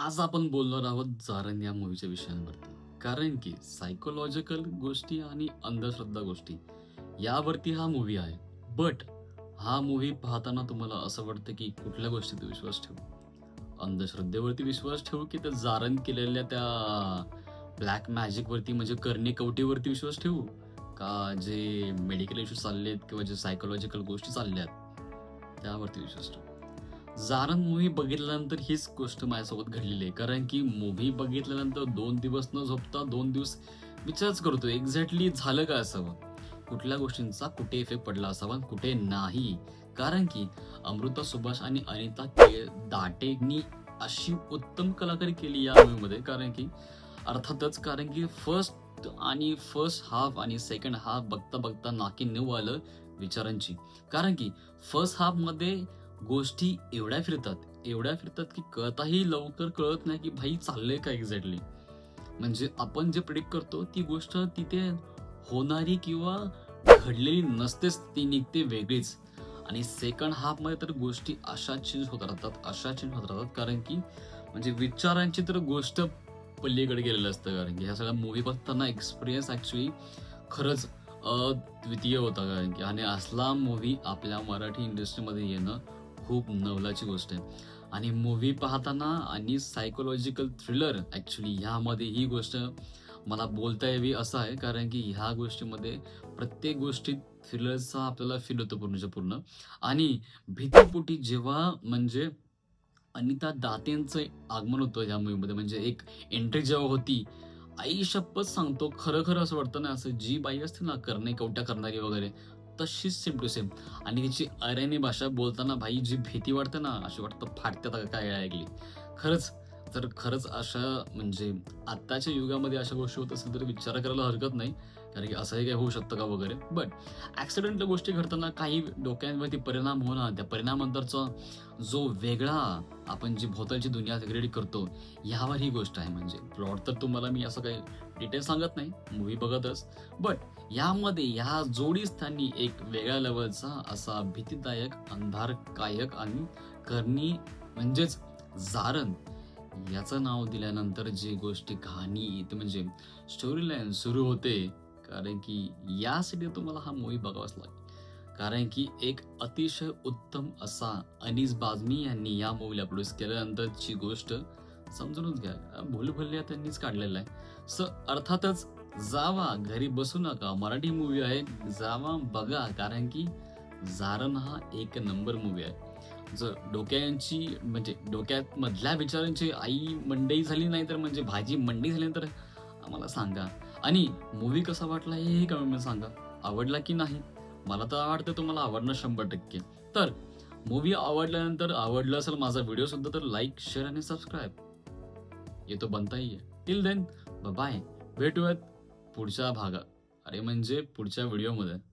आज आपण बोलणार आहोत जारण या मूवीच्या विषयांवरती. कारण की सायकोलॉजिकल गोष्टी आणि अंधश्रद्धा गोष्टी यावरती हा मूवी आहे. बट हा मूवी पाहताना तुम्हाला असं वाटतं की कुठल्या गोष्टीत विश्वास ठेवू? अंधश्रद्धेवरती विश्वास ठेवू की त्या जारण केलेल्या त्या ब्लॅक मॅजिकवरती म्हणजे करणे कवटीवरती विश्वास ठेवू? का जे मेडिकल इश्यू चालले आहेत किंवा जे सायकोलॉजिकल गोष्टी चालल्या आहेत त्यावरती विश्वास ठेवू? जारण मूवी बघितल्यानंतर हीच गोष्ट माझ्यासोबत घडलेली आहे. कारण की मूवी बघितल्यानंतर दोन दिवस न झोपता दोन दिवस विचारच करतो एक्झॅक्टली झालं काय असावं कुठल्या गोष्टींचा कुठे इफेक्ट पडला असावा कुठे नाही? कारण की अमृता सुभाष आणि अनिता के दाटेंनी अशी उत्तम कलाकारी केली या मूवीमध्ये कारण की अर्थातच कारण की फर्स्ट आणि फर्स्ट हाफ आणि सेकंड हाफ बघता बघता नाकी नऊ आलं विचारांची. कारण की फर्स्ट हाफमध्ये गोष्टी एवढ्या फिरतात एवढ्या फिरतात की कळताही लवकर कळत नाही की भाई चाललंय का एक्झॅक्टली म्हणजे आपण जे प्रिडिक्ट करतो ती गोष्ट तिथे होणारी किंवा घडलेली नसतेच ती निघते वेगळीच. आणि सेकंड हाफमध्ये तर गोष्टी अशा चेंज होत राहतात अशा चेंज होत राहतात. कारण की म्हणजे विचारांची तर गोष्ट पल्लीकडे गेलेलं असतं. कारण की ह्या सगळ्या मूवी बघताना एक्सपिरियन्स ॲक्च्युली खरंच अद्वितीय होता. कारण की आणि असला मूवी आपल्या मराठी इंडस्ट्रीमध्ये येणं खूप नवलाची गोष्ट आहे. आणि मूवी पाहताना आणि सायकोलॉजिकल थ्रिलर ॲक्च्युली ह्यामध्ये ही गोष्ट मला बोलता यावी असं आहे. कारण की ह्या गोष्टीमध्ये प्रत्येक गोष्टीत थ्रिलरचा आपल्याला फील होतो पूर्णच्या पूर्ण. आणि भीतीपोटी जेव्हा म्हणजे अनिता दातेंचं आगमन होतं ह्या मूवीमध्ये म्हणजे एक एंट्री जेव्हा होती आई शपथ सांगतो खरं खरं असं वाटतं ना असं जी बाई असते ना करणे कवट्या करणारी वगैरे तशीच सेम टू सेम आणि तिची अरेनी भाषा बोलताना भाई जी भीती वाटते ना अशी वाटतं फाटत्यात काय ऐकली. खरंच तर खरंच अशा म्हणजे आत्ताच्या युगामध्ये अशा गोष्टी होत असेल तर विचार करायला हरकत नाही. कारण की असंही काही होऊ शकतं का वगैरे. बट ॲक्सिडेंटल गोष्टी घडताना काही डोक्यांवरती परिणाम होणं त्या परिणामानंतरचा जो वेगळा आपण जी भोवतालची दुनिया क्रिएट करतो ह्यावर ही गोष्ट आहे. म्हणजे प्लॉट तर तुम्हाला मी असं काही डिटेल सांगत नाही. मूवी बघतच. बट यामध्ये ह्या जोडीस त्यांनी एक वेगळ्या लेवलचा असा भीतीदायक अंधारकायक आणि करणी म्हणजेच जारण याचं नाव दिल्यानंतर जी गोष्टी कहाणी येते म्हणजे स्टोरी लाईन सुरू होते कारण की यासाठी तुम्हाला हा मूवी बघावाच लागेल. कारण की एक अतिशय उत्तम असा अनिस बाजमी यांनी या मूवीला प्रोड्यूस केल्यानंतरची गोष्ट समजूनच घ्या. भूल त्यांनीच काढलेला आहे. सर अर्थातच जावा घरी बसू नका. मराठी मूवी आहे. जावा बघा. कारण की जारण हा एक नंबर मूवी आहे. जर डोक्यांची म्हणजे डोक्यात मधल्या विचारांची आई मंडई झाली नाही तर म्हणजे भाजी मंडी झाली तर आम्हाला सांगा. आणि मूवी कसा वाटला हेही कमेंटमध्ये सांगा. आवडला की नाही? मला तर आवडतं तुम्हाला आवडणं शंभर टक्के. तर मूवी आवडल्यानंतर आवडलं असेल माझा व्हिडिओ सुद्धा तर लाईक शेअर आणि सबस्क्राईब येतो बनताही आहे. टिल देन बाय भेटूयात पुढच्या भागात अरे म्हणजे पुढच्या व्हिडिओमध्ये